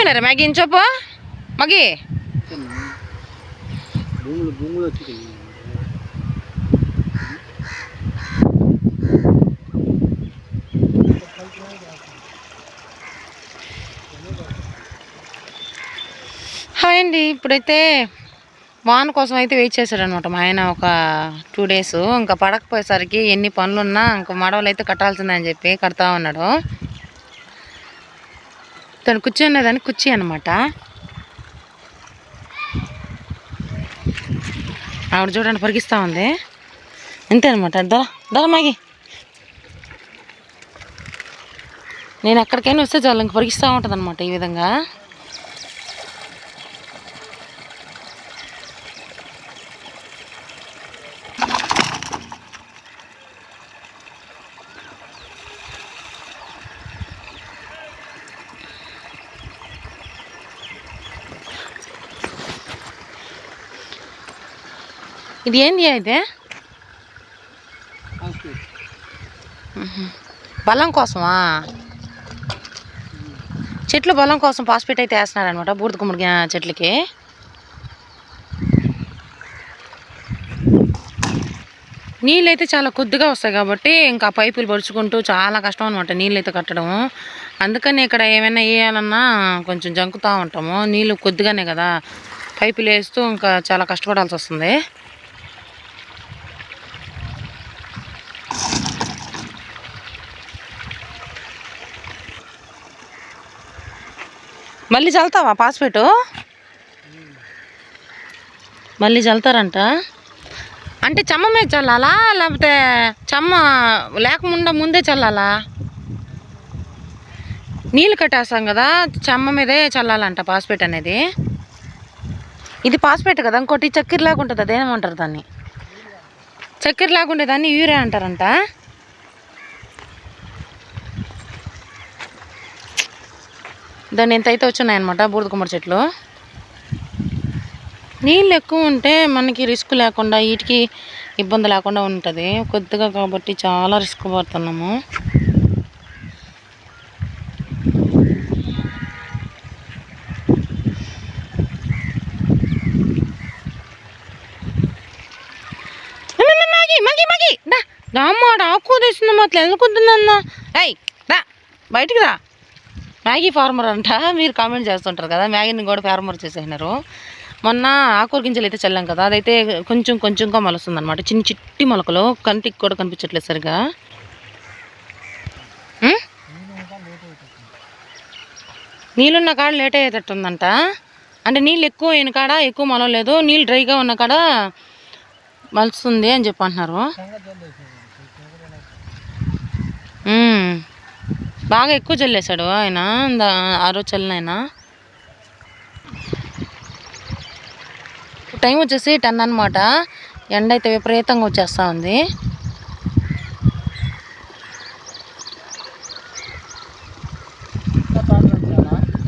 అయిపోయినారా Maggi ఇంచోపు మగి. Hi అండి. ఇప్పుడైతే వాన కోసం అయితే వెయిట్ చేశాడనమాట మా ఆయన ఒక టూ డేస్. ఇంకా పడకపోయేసరికి ఎన్ని పనులున్నా ఇంకా మడవలు అయితే కట్టాల్సిందని చెప్పి కడతా ఉన్నాడు. తను కుర్చీ కుర్చీ అనమాట ఆవిడ చూడండి పరిగిస్తూ ఉంది. అంతే అనమాట ధర ధర మాగి. నేను ఎక్కడికైనా వస్తే చాలు ఇంక పరిగిస్తూ ఉంటుంది అనమాట ఈ విధంగా. ఇది ఏంది అయితే? బలం కోసమా? చెట్లు బలం కోసం పాస్పేట్ అయితే వేస్తున్నారనమాట బూడిద గుమ్మడి చెట్లకి. నీళ్ళు అయితే చాలా కొద్దిగా వస్తాయి కాబట్టి ఇంకా పైపులు పరుచుకుంటూ చాలా కష్టం అనమాట నీళ్ళు అయితే కట్టడం అందుకని ఇక్కడ ఏమైనా వేయాలన్నా కొంచెం జంకుతూ ఉంటాము. నీళ్ళు కొద్దిగానే కదా. పైపులు వేస్తూ ఇంకా చాలా కష్టపడాల్సి వస్తుంది. మళ్ళీ చల్లుతావా పాస్పేటు మళ్ళీ చల్లుతారంట? అంటే చెమ్మ మీద చల్లాలా లేకపోతే చెమ్మ లేకముండా ముందే చల్లాలా? నీళ్ళు కట్టేస్తాం కదా చెమ్మ మీదే చల్లాలంట పాస్పేట్ అనేది. ఇది పాస్పేట్ కదా ఇంకోటి చక్కెర లేకుంటుంది అదేమంటారు దాన్ని? చక్కెర లేకుండే దాన్ని యూరియా అంటారంట. దాన్ని ఎంత అయితే వచ్చున్నాయన్నమాట బూడిద కుమ్మడి చెట్లు. నీళ్ళు ఎక్కువ ఉంటే మనకి రిస్క్ లేకుండా వీటికి ఇబ్బంది లేకుండా ఉంటుంది. కొద్దిగా కాబట్టి చాలా రిస్క్ పడుతున్నాము. మగి దా ఆకు తెస్తుందమ్మా అట్లా ఎందుకుంటుందన్నా అయ్యి రా బయటికి రా. మ్యాగీ ఫార్మర్ అంట. మీరు కామెంట్ చేస్తుంటారు కదా మ్యాగీని కూడా ఫార్మర్ చేసేసినారు. మొన్న ఆకూర గింజలు అయితే చల్లాం కదా అదైతే కొంచెం కొంచెంగా మొలుస్తుంది అనమాట చిన్న చిట్టి మొలకలు కంటికి కూడా కనిపించట్లేదు సరిగా? నీళ్ళున్న కాడ లేట్ అయ్యేటట్టుందంట. అంటే నీళ్ళు ఎక్కువ అయిన కాడ ఎక్కువ మొలలేదు నీళ్ళు డ్రైగా ఉన్న కాడ మలుస్తుంది అని చెప్పి అంటున్నారు. బాగా ఎక్కువ చల్లేశాడు ఆయన ఆరో ఆ టైం వచ్చేసి టెన్ అనమాట ఎండ అయితే విపరీతంగా వచ్చేస్తూ ఉంది.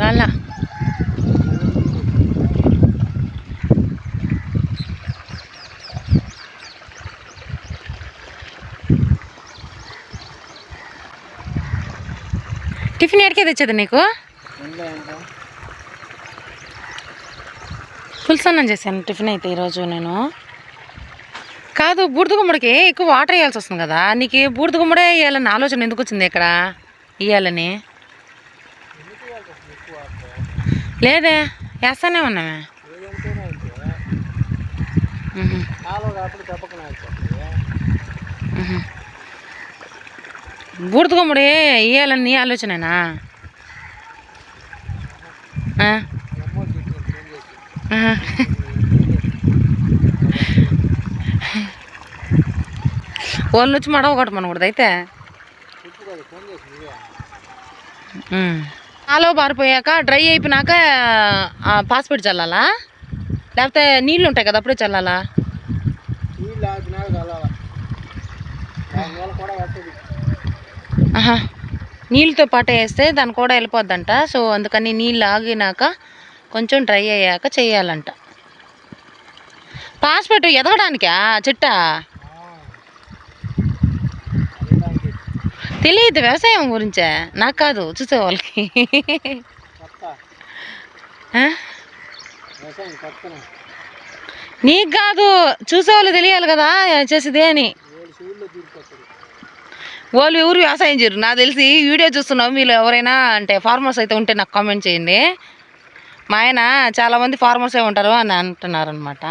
రాలా. టిఫిన్ ఎడికే తెచ్చేది నీకు? ఎండ పులుసన్నం చేశాను టిఫిన్ అయితే ఈరోజు నేను. కాదు బూడిద గుమ్మడికి ఎక్కువ వాటర్ వేయాల్సి వస్తుంది కదా. నీకు బూడిద గుమ్మడే వేయాలని ఆలోచన ఎందుకు వచ్చింది ఇక్కడ? వేయాలని లేదే వేస్తానే ఉన్నామే. ఏదంటేనే గుమ్మడి వేయాలని నీ ఆలోచనేనా? వాళ్ళు వచ్చి మడవ కొట్టమనకూడదు అయితే. చెప్పు కదా ఆలో డ్రై అయిపోయినాక పాస్పోర్ట్ చల్లాలా? లేకపోతే నీళ్ళు ఉంటాయి కదా అప్పుడే చల్లాలా నీళ్ళు ఆగినాక కలవాలి దానివల్ల కూడా పట్టదు ఆహా. నీళ్ళతో పాటు వేస్తే దాని కూడా వెళ్ళిపోద్దంట. సో అందుకని నీళ్ళు ఆగినాక కొంచెం డ్రై అయ్యాక చేయాలంట. పాస్పోర్ట్ ఎదగడానికా చిట్టా? తెలియదు వ్యవసాయం గురించే. నాకు కాదు చూసే వాళ్ళకి. నీకు కాదు చూసేవాళ్ళు తెలియాలి కదా చేసేదే అని. వాళ్ళు ఎవరు వ్యవసాయం చేయరు. నాకు తెలిసి వీడియో చూస్తున్నావు మీరు ఎవరైనా అంటే ఫార్మర్స్ అయితే ఉంటే నాకు కామెంట్ చేయండి. మా ఆయన చాలామంది ఫార్మర్సే ఉంటారు అని అంటున్నారు అనమాట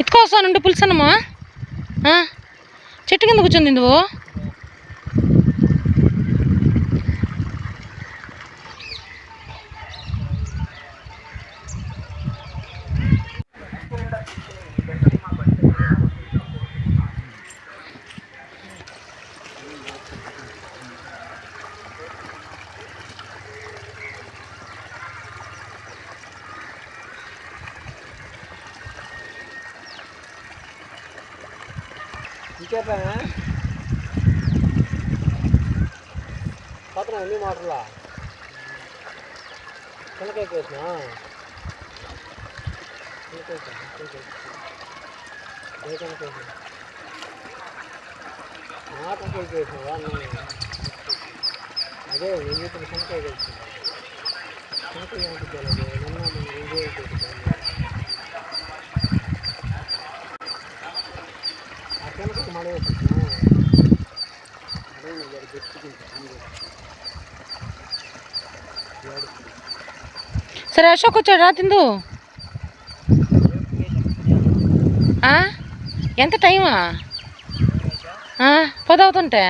ఇటుకొస్తానుండి పులుసన్నమ్మా చెట్టు కింద కూర్చుంది నువ్వు கேட்பேன் பாத்திரம் எங்கேயும் மாட்டலாம் கணக்காக பேசுனா మాటకాయకి వేసినావా అదే నేను చెప్పిన చిన్నకాయకి వేసిన చిన్నకాయ ఏమంటుంది నిన్న మనం ఇదే ఆ చిన్నకాయ మడ వేసుకున్నా అదే నేను గట్టికుంటా సరే అశోక్ వచ్చాడు రా తిందు ఆ? ఎంత టైమా? ఆ, పది అవుతుంటే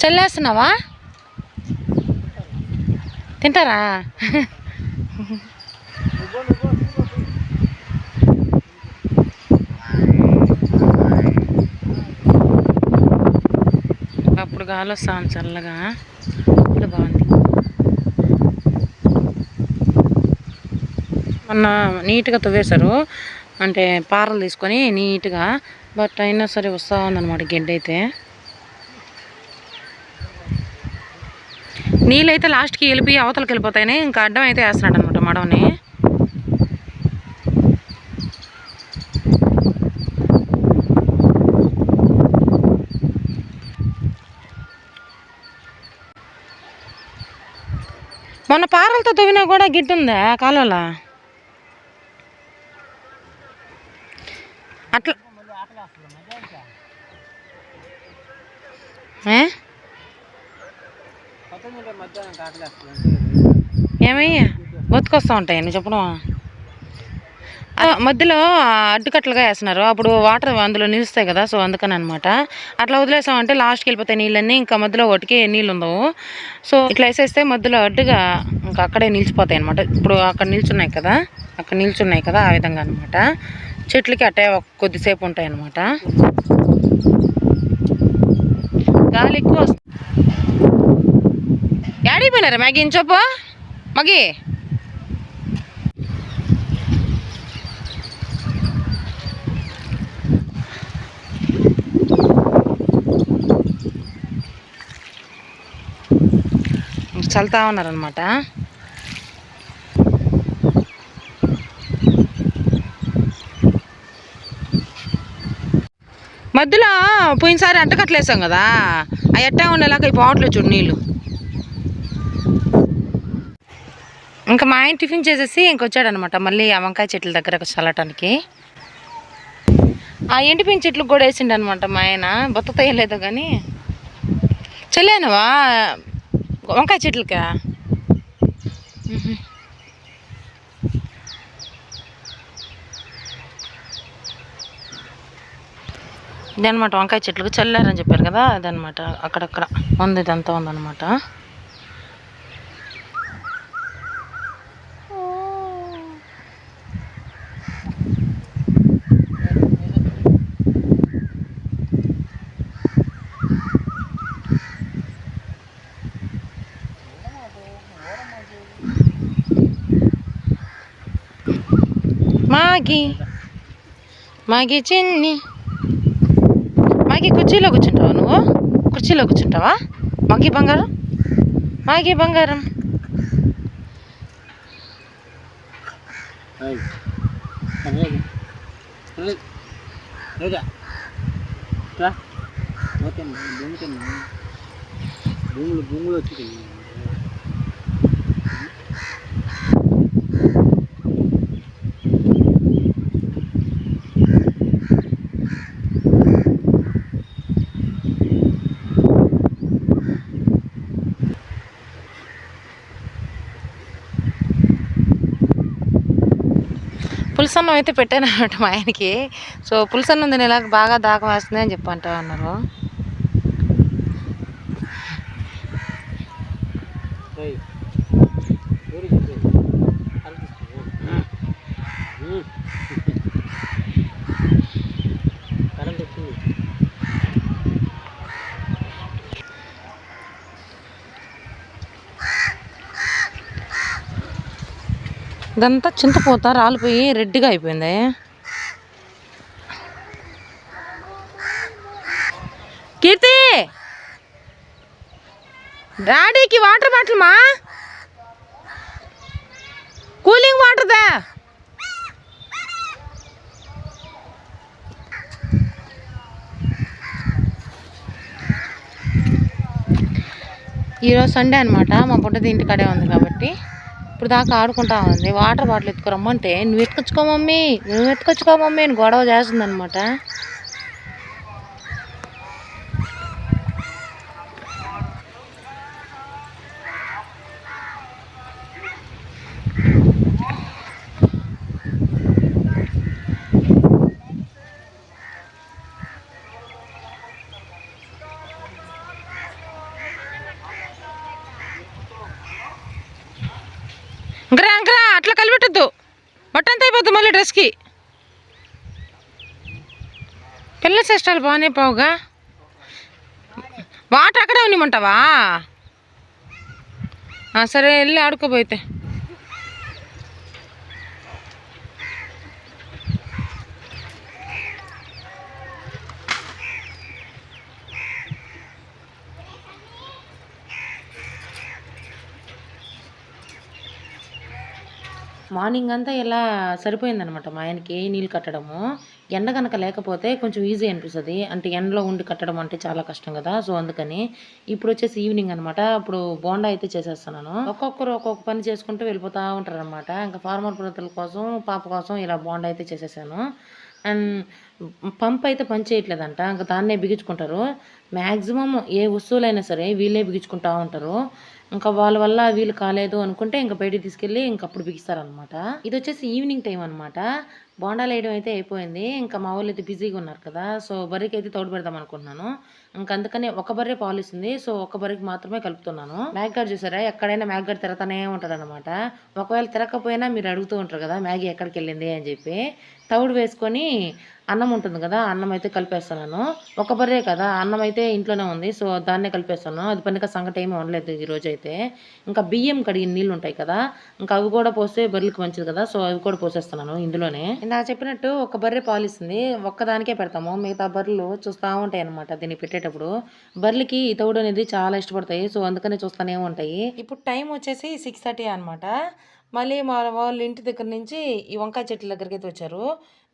చల్లేస్తున్నావా? తింటారా? అప్పుడు గాలి వస్తాను చల్లగా ఇప్పుడు బాగుంది మొన్న నీట్గా తవ్వేశారు. అంటే పారలు తీసుకొని నీట్గా బట్ అయినా సరే వస్తూ ఉందన్నమాట గెడ్డ అయితే నీళ్ళైతే లాస్ట్కి వెళ్ళిపోయి అవతలకి వెళ్ళిపోతాయని ఇంకా అడ్డం అయితే వేస్తున్నాడు అనమాట మడవని. మొన్న పారలతో తవ్వినా కూడా గిడ్డు ఉందా అట్లా. ఏమయ్యా? బతుకొస్తూ ఉంటాయి? నువ్వు చెప్పడం మధ్యలో అడ్డుకట్టలుగా వేస్తున్నారు. అప్పుడు వాటర్ అందులో నిలుస్తాయి కదా సో అందుకని అనమాట అట్లా వదిలేసామంటే లాస్ట్కి వెళ్ళిపోతాయి నీళ్ళన్నీ. ఇంకా మధ్యలో ఒకటికి నీళ్ళు ఉండవు సో ఇట్లా వేసేస్తే మధ్యలో అడ్డుగా ఇంకా అక్కడే నిలిచిపోతాయి అనమాట ఇప్పుడు అక్కడ నిల్చున్నాయి కదా అక్కడ నిల్చున్నాయి కదా ఆ విధంగా అనమాట చెట్లకి అట్టే కొద్దిసేపు ఉంటాయి అనమాట గాలి ఎక్కువ వస్తుంది మ్యాగీ చెప్పు? మగి చల్తా ఉన్నారనమాట మధ్యలో పోయినసారి అంటకట్లేసాం కదా. ఆ ఎట్టా ఉండేలాగా ఈ పోవట్లేదు చూడు నీళ్ళు ఇంకా మా ఆయన టిఫిన్ చేసేసి ఇంకొచ్చాడనమాట. మళ్ళీ ఆ వంకాయ చెట్ల దగ్గర చల్లటానికి. ఆ ఎండిపోయిన చెట్లు కూడా వేసిండు అనమాట మా ఆయన. బతుకుతాయో లేదో కానీ చల్లానవా? వంకాయ చెట్లకా? ఇదనమాట వంకాయ చెట్లకు చల్లారని చెప్పారు కదా అదనమాట అక్కడక్కడ ఉంది ఇదంతా ఉందన్నమాట. మాగి మాగి చిన్ని. మాగి కుర్చీలో కూర్చుంటావా నువ్వు? కుర్చీలో కూర్చుంటావా? మాగి బంగారం? మాగి బంగారం. భూములు భూములు వచ్చి పులసన్నం అయితే పెట్టాను అనమాట మా ఆయనకి సో పులసన్నం తినేలాగా బాగా దాహం వేస్తుంది అని చెప్పంటా అన్నారు Hey. ఇదంతా చింతపూత రాలిపోయి రెడ్డిగా అయిపోయింది. కీర్తి! డాడీకి వాటర్ బాటిల్ మా కూలింగ్ వాటర్ దా. ఈరోజు సండే అనమాట మా బుడ్డది ఇంటికాడే ఉంది కాబట్టి. ఇప్పుడు దాకా ఆడుకుంటా ఉంది. వాటర్ బాటిల్ ఎత్తుకురమ్మంటే నువ్వు ఎత్తుకొచ్చుకో మమ్మీ నువ్వు ఎత్తుకొచ్చుకో మమ్మీ అని గొడవ చేస్తుంది పిల్ల చేష్టాలు బాగానే పోగా వాటర్ అక్కడే ఉండమంటావా? సరే వెళ్ళి ఆడుకోబోయితే మార్నింగ్ అంతా ఇలా సరిపోయిందనమాట మా ఆయనకి నీళ్ళు కట్టడము. ఎండ కనుక లేకపోతే కొంచెం ఈజీ అనిపిస్తుంది. అంటే ఎండలో ఉండి కట్టడం అంటే చాలా కష్టం కదా. సో అందుకని ఇప్పుడు వచ్చేసి ఈవినింగ్ అనమాట ఇప్పుడు బోండా అయితే చేసేస్తున్నాను. ఒక్కొక్కరు ఒక్కొక్క పని చేసుకుంటూ వెళ్ళిపోతూ ఉంటారు అనమాట ఇంకా ఫార్మర్ ప్రజల కోసం పాప కోసం ఇలా బోండా అయితే చేసేసాను. అండ్ పంప్ అయితే పని చేయట్లేదంట. ఇంకా దాన్నే బిగించుకుంటారు. మ్యాక్సిమం ఏ వస్తువులైనా సరే వీళ్ళే బిగించుకుంటా ఉంటారు. ఇంకా వాళ్ళ వల్ల వీలు కాలేదు అనుకుంటే ఇంకా బయటికి తీసుకెళ్ళి ఇంకా అప్పుడు బిగిస్తారనమాట ఇది వచ్చేసి ఈవినింగ్ టైం అనమాట బోండాలు వేయడం అయితే అయిపోయింది. ఇంకా మా వాళ్ళు అయితే బిజీగా ఉన్నారు కదా సో బర్రెకి అయితే తోడు పెడదాం అనుకుంటున్నాను. ఇంకా అందుకనే ఒక బర్రె పాలిస్తుంది సో ఒక బర్రెకి మాత్రమే కలుపుతున్నాను. మ్యాగ్ చూసారా? ఎక్కడైనా మ్యాగ్ గార్డ్ తిరగతానే ఉంటుంది అనమాట ఒకవేళ తిరగకపోయినా మీరు అడుగుతూ ఉంటారు కదా మ్యాగీ ఎక్కడికి వెళ్ళింది అని చెప్పి. తవుడు వేసుకొని అన్నం ఉంటుంది కదా అన్నం అయితే కలిపేస్తున్నాను. ఒక బర్రే కదా అన్నం అయితే ఇంట్లోనే ఉంది సో దాన్నే కలిపేస్తాను అది పనిక సంగటి ఏమీ ఉండలేదు ఈ రోజు అయితే. ఇంకా బియ్యం కడిగిన నీళ్ళు ఉంటాయి కదా ఇంకా అవి కూడా పోస్తే బర్రెలకు మంచిది కదా సో అవి కూడా పోసేస్తున్నాను ఇందులోనే. ఇందాక చెప్పినట్టు ఒక బర్రె పాలిస్తుంది. ఒక్కదానికే పెడతాము. మిగతా బర్రెలు చూస్తూ ఉంటాయి అనమాట దీన్ని పెట్టేటప్పుడు. బర్రెలకి ఈ తౌడు అనేది చాలా ఇష్టపడతాయి. సో అందుకనే చూస్తూనే ఉంటాయి. ఇప్పుడు టైం వచ్చేసి సిక్స్ థర్టీ అనమాట మళ్ళీ మా వాళ్ళు ఇంటి దగ్గర నుంచి ఈ వంకాయ చెట్ల దగ్గరికి అయితే వచ్చారు.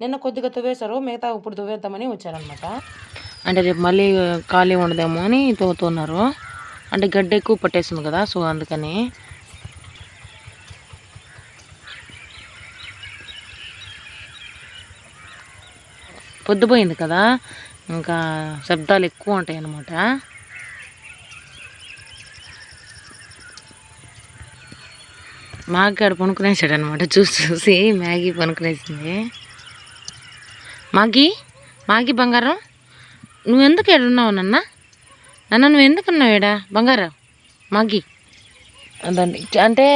నిన్న కొద్దిగా తువ్వేశారు. మిగతా ఇప్పుడు తువ్వేద్దామని వచ్చారనమాట అంటే రేపు మళ్ళీ ఖాళీ ఉండదేమో అని తవ్వుతున్నారు. అంటే గడ్డ ఎక్కువ పట్టేస్తుంది కదా. సో అందుకని పొద్దుపోయింది కదా. ఇంకా శబ్దాలు ఎక్కువ ఉంటాయి అన్నమాట మాగ్గాడు పనుకునేసాడు అనమాట చూసి చూసి మ్యాగీ పనుకునేసింది. మాగీ? మాగీ బంగారం? నువ్వు ఎందుకు ఏడున్నావు నాన్న? నాన్న నువ్వు ఎందుకు ఉన్నావు ఏడా? బంగారం? మాగీ? అదండి. అంటే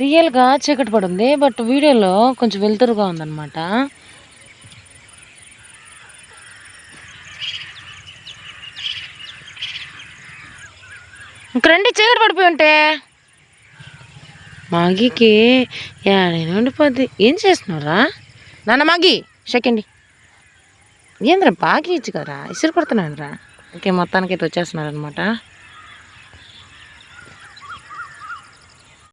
రియల్గా చీకటి పడింది బట్ వీడియోలో కొంచెం వెలుతురుగా ఉందన్నమాట. ఇంక రండి చీకటి పడిపోయి ఉంటే. మాగికి ఏడైనా ఉండిపోద్ది. ఏం చేస్తున్నారా నాన్న మాగి సెకండ్ ఏంద్రా బాగా ఇచ్చు కదరా ఇసురు కొడుతున్నాను రా ఓకే మొత్తానికి అయితే వచ్చేస్తున్నారనమాట